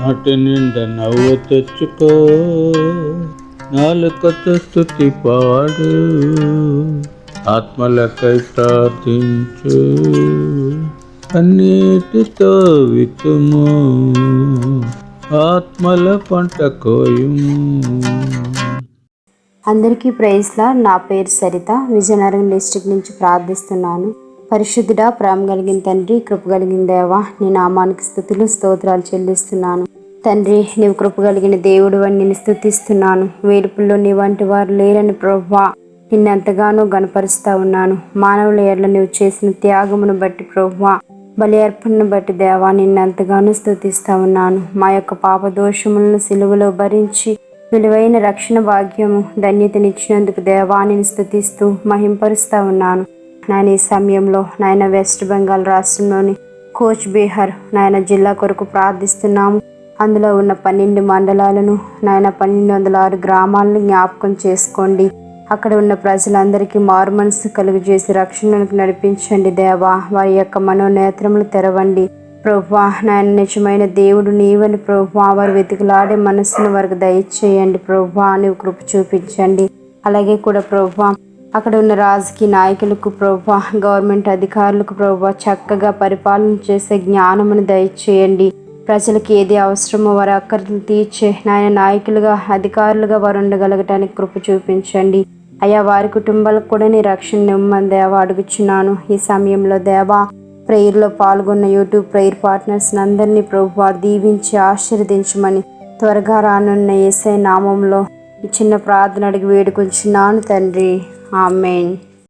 నాటి నిండా నవ్వు తెచ్చుకో. నాలుకతో స్థుతి పాడు. ఆత్మలకై ప్రార్థించు. అన్నిటితో వితుము ఆత్మల పంట కోయుము. అందరికీ ప్రైజ్లా నా పేరు సరిత. విజయనగరం డిస్ట్రిక్ట్ నుంచి ప్రార్థిస్తున్నాను. పరిశుద్ధుడా ప్రేమ కలిగిన తండ్రి కృప కలిగిన దేవా నీ నామానికి స్థుతులు స్తోత్రాలు చెల్లిస్తున్నాను. తండ్రి నీవు కృప కలిగిన దేవుడు అని నేను స్థుతిస్తున్నాను. వేడుపుల్లో నీ వంటి వారు లేరని ప్రభా నిన్నెంతగానో గనపరుస్తా ఉన్నాను. మానవుల ఎడ్ల నీవు చేసిన త్యాగమును బట్టి ప్రభా బలి అర్పణను బట్టి దేవా నిన్నెంతగానో స్థుతిస్తా ఉన్నాను. మా యొక్క పాప దోషములను సిలువలో భరించి విలువైన రక్షణ భాగ్యము ధన్యతనిచ్చినందుకు దేవానిని స్థుతిస్తూ మహింపరుస్తా ఉన్నాను. నాయన ఈ సమయంలో నాయన వెస్ట్ బెంగాల్ రాష్ట్రంలోని కోచ్ బీహార్ నాయన జిల్లా కొరకు ప్రార్థిస్తున్నాము. అందులో ఉన్న పన్నెండు మండలాలను నాయన పన్నెండు వందల ఆరు గ్రామాలను జ్ఞాపకం చేసుకోండి. అక్కడ ఉన్న ప్రజలందరికీ మారు మనసు కలుగజేసి రక్షణకు నడిపించండి దేవా. వారి యొక్క మనోనేత్రములు తెరవండి. ప్రభా నాయన నిజమైన దేవుడు నీవని ప్రభా వారు వెతుకులాడే మనస్సును వారికి దయచేయండి. ప్రభా నీవు కృప చూపించండి. అలాగే కూడా ప్రభా అక్కడ ఉన్న రాజకీయ నాయకులకు ప్రభా గవర్నమెంట్ అధికారులకు ప్రభా చక్కగా పరిపాలన చేసే జ్ఞానమును దయచేయండి. ప్రజలకు ఏది అవసరమో వారి అక్కర్లు తీర్చే నాయన నాయకులుగా అధికారులుగా వారు ఉండగలగటానికి కృప చూపించండి. అయ్యా వారి కుటుంబాలకు కూడా నీ రక్షణ నిమ్మని దేవా అడుగుచున్నాను. ఈ సమయంలో దేవా ప్రేయర్లో పాల్గొన్న యూట్యూబ్ ప్రేయర్ పార్ట్నర్స్ అందరినీ ప్రభు దీవించి ఆశీర్వదించమని త్వరగా రానున్న ఏసై నామంలో చిన్న ప్రార్థన అడిగి వేడుకొంచున్నాను తండ్రి. ఆమెన్.